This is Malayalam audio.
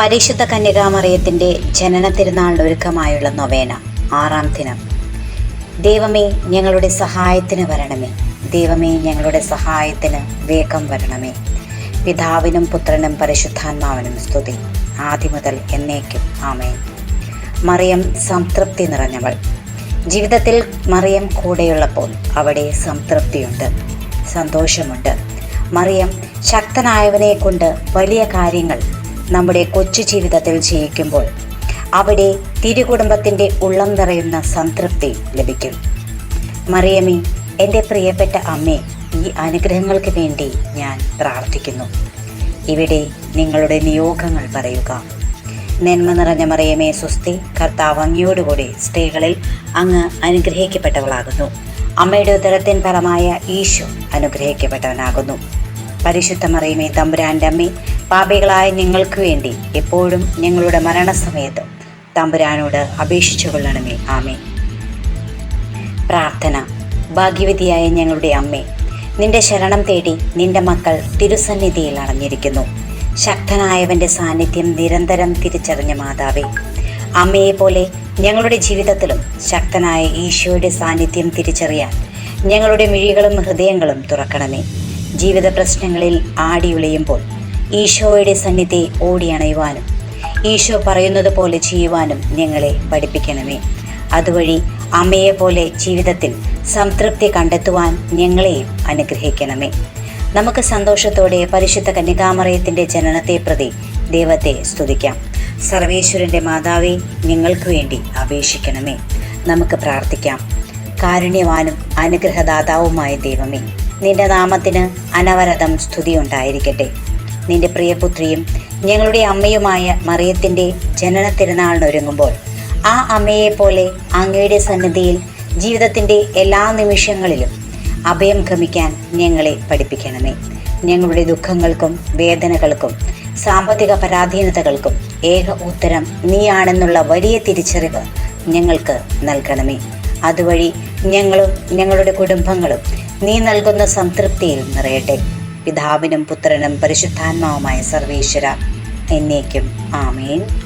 പരിശുദ്ധ കന്യകാമറിയത്തിന്റെ ജനന തിരുനാളിന് ഒരുക്കമായുള്ള നൊവേന ആറാം ദിനം. ദൈവമേ ഞങ്ങളുടെ സഹായത്തിന് വരണമേ. ദൈവമേ ഞങ്ങളുടെ സഹായത്തിന് വേഗം വരണമേ. പിതാവിനും പുത്രനും പരിശുദ്ധാത്മാവിനും സ്തുതി. ആദ്യ മുതൽ എന്നേക്കും. ആമേ മറിയം സംതൃപ്തി നിറഞ്ഞവൾ. ജീവിതത്തിൽ മറിയം കൂടെയുള്ളപ്പോൾ അവിടെ സംതൃപ്തിയുണ്ട് സന്തോഷമുണ്ട്. മറിയം ശക്തനായവനെ കൊണ്ട് വലിയ കാര്യങ്ങൾ നമ്മുടെ കൊച്ചു ജീവിതത്തിൽ ജീവിക്കുമ്പോൾ അവിടെ തിരുകുടുംബത്തിന്റെ ഉള്ളം നിറയുന്ന സംതൃപ്തി ലഭിക്കും. മറിയമേ എന്റെ പ്രിയപ്പെട്ട അമ്മേ ഈ അനുഗ്രഹങ്ങൾക്ക് വേണ്ടി ഞാൻ പ്രാർത്ഥിക്കുന്നു. ഇവിടെ നിങ്ങളുടെ നിയോഗങ്ങൾ പറയുക. നന്മ നിറഞ്ഞ മറിയമേ സുസ്തി കർത്താവ് അങ്ങയോടുകൂടി സ്ത്രീകളിൽ അങ്ങ് അനുഗ്രഹിക്കപ്പെട്ടവളാകുന്നു. അമ്മയുടെ ഉദരത്തിൻ ഫലമായ ഈശോ അനുഗ്രഹിക്കപ്പെട്ടവനാകുന്നു. പരിശുദ്ധ മറിയമേ തമ്പുരാന്റെ അമ്മ പാപികളായ ഞങ്ങൾക്ക് വേണ്ടി എപ്പോഴും ഞങ്ങളുടെ മരണസമയത്ത് തമ്പുരാനോട് അപേക്ഷിച്ചു കൊള്ളണമേ. ആമേ പ്രാർത്ഥന. ഭാഗ്യവതിയായ ഞങ്ങളുടെ അമ്മേ നിന്റെ ശരണം തേടി നിന്റെ മക്കൾ തിരുസന്നിധിയിൽ അണഞ്ഞിരിക്കുന്നു ശക്തനായവന്റെ സാന്നിധ്യം നിരന്തരം തിരിച്ചറിഞ്ഞ മാതാവേ അമ്മയെ പോലെ ഞങ്ങളുടെ ജീവിതത്തിലും ശക്തനായ ഈശോയുടെ സാന്നിധ്യം തിരിച്ചറിയാൻ ഞങ്ങളുടെ മിഴികളും ഹൃദയങ്ങളും തുറക്കണമേ. ജീവിത പ്രശ്നങ്ങളിൽ ആടിയുലയുമ്പോൾ ഈശോയുടെ സന്നിധി ഓടിയണയുവാനും ഈശോ പറയുന്നത് പോലെ ചെയ്യുവാനും ഞങ്ങളെ പഠിപ്പിക്കണമേ. അതുവഴി അമ്മയെ പോലെ ജീവിതത്തിൽ സംതൃപ്തി കണ്ടെത്തുവാൻ ഞങ്ങളെയും അനുഗ്രഹിക്കണമേ. നമുക്ക് സന്തോഷത്തോടെ പരിശുദ്ധ കന്യകാമറയത്തിന്റെ ജനനത്തെ പ്രതി ദൈവത്തെ സ്തുതിക്കാം. സർവേശ്വരന്റെ മാതാവേ ഞങ്ങൾക്ക് വേണ്ടി അപേക്ഷിക്കണമേ. നമുക്ക് പ്രാർത്ഥിക്കാം. കാരുണ്യവാനും അനുഗ്രഹദാതാവുമായ ദൈവമേ നിന്റെ നാമത്തിന് അനവരതം സ്തുതി ഉണ്ടായിരിക്കട്ടെ നിന്റെ പ്രിയപുത്രിയും ഞങ്ങളുടെ അമ്മയുമായ മറിയത്തിന്റെ ജനന തിരുനാളിനൊരുങ്ങുമ്പോൾ ആ അമ്മയെ പോലെ അങ്ങയുടെ സന്നിധിയിൽ ജീവിതത്തിന്റെ എല്ലാ നിമിഷങ്ങളിലും അഭയം ഗമിക്കാൻ ഞങ്ങളെ പഠിപ്പിക്കണമേ. ഞങ്ങളുടെ ദുഃഖങ്ങൾക്കും വേദനകൾക്കും സാമ്പത്തിക പരാധീനതകൾക്കും ഏക ഉത്തരം നീയാണെന്നുള്ള വലിയ തിരിച്ചറിവ് ഞങ്ങൾക്ക് നൽകണമേ. അതുവഴി ഞങ്ങളും ഞങ്ങളുടെ കുടുംബങ്ങളും നീ നൽകുന്ന സംതൃപ്തിയിൽ നിറയട്ടെ. പിതാവിനും പുത്രനും പരിശുദ്ധാത്മാവുമായ സർവേശ്വര എന്നേക്കും ആമേൻ.